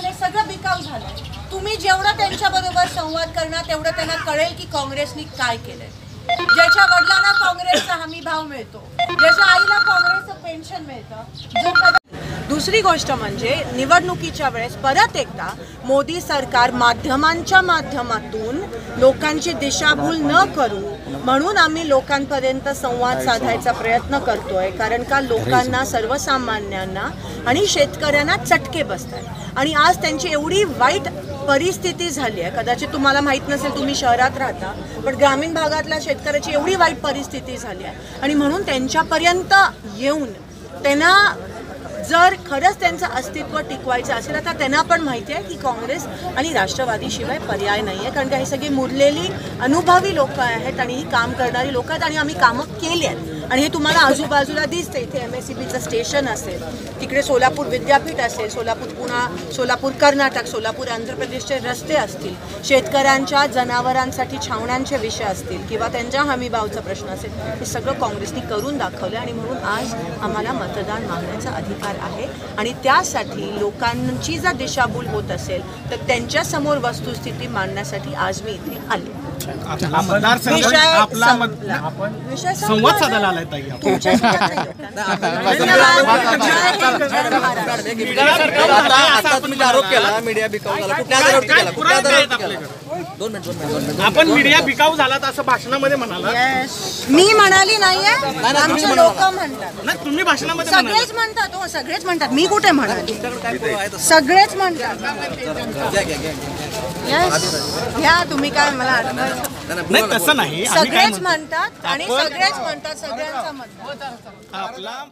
झालेलं आहे सगळं बिकाऊ झालं तुम्ही जेवढं त्यांच्याबरोबर संवाद करणार तेवढं त्यांना कळेल की काँग्रेसनी काय केलंय. ज्याच्या वडिलांना काँग्रेसचा हमी भाव मिळतो ज्याच्या आईला काँग्रेसचं पेन्शन मिळतं जो दुसरी गोष्ट म्हणजे निवडणुकीच्या वेळेस परत एकदा मोदी सरकार माध्यमांच्या माध्यमातून लोकांची दिशाभूल न करू म्हणून आम्ही लोकांपर्यंत संवाद साधायचा प्रयत्न करतोय. कारण का लोकांना सर्वसामान्यांना आणि शेतकऱ्यांना चटके बसतात. आणि आज त्यांची एवढी वाईट परिस्थिती झाली आहे. कदाचित तुम्हाला माहीत नसेल तुम्ही शहरात राहता पण ग्रामीण भागातल्या शेतकऱ्याची एवढी वाईट परिस्थिती झाली आहे. आणि म्हणून त्यांच्यापर्यंत येऊन त्यांना जर खरंच त्यांचं अस्तित्व टिकवायचं असेल आता त्यांना पण माहिती आहे की काँग्रेस आणि राष्ट्रवादीशिवाय पर्याय नाही आहे. कारण का हे सगळी मुरलेली अनुभवी लोकं आहेत आणि ही काम करणारी लोक आहेत आणि आम्ही कामं केली आहेत. आणि हे तुम्हाला आजूबाजूला दिसते इथे एम एस सी बीचं स्टेशन असेल तिकडे सोलापूर विद्यापीठ असेल सोलापूर पुणा सोलापूर कर्नाटक सोलापूर आंध्र प्रदेशचे रस्ते असतील शेतकऱ्यांच्या जनावरांसाठी छावण्यांचे विषय असतील किंवा त्यांच्या हमीभावचा प्रश्न असेल हे सगळं काँग्रेसनी करून दाखवलं आणि म्हणून आज आम्हाला मतदान मागण्याचा अधिकार आहे. आणि त्यासाठी लोकांची जर दिशाभूल होत असेल तर त्यांच्यासमोर वस्तुस्थिती मांडण्यासाठी आज मी इथे आले. विषय संवाद. साधायला आलाय ताई. आता तुम्ही आरोप केला मीडिया बिकाऊ झाला कुठल्या आधारावरती केला कुठल्या पुरावे आहेत आधारावरती केला आपल्याकडे. दोन मिनिट दोन मिनिट दोन मिनिट आपण मीडिया बिकाऊ झाला असं भाषणामध्ये म्हणाला. मी म्हणाली नाहीये. आमचे लोक म्हणतात. नाही तुम्ही भाषणामध्ये सगळेच म्हणतात हो सगळेच म्हणतात. मी कुठे म्हणाली? सगळेच म्हणतात. घ्या तुम्ही काय मला आठवत नाही, तसं नाही. आम्ही काय सगळेच म्हणतो? म्हणतात आणि सगळेच म्हणतात सगळ्यांचा म्हणतात आपला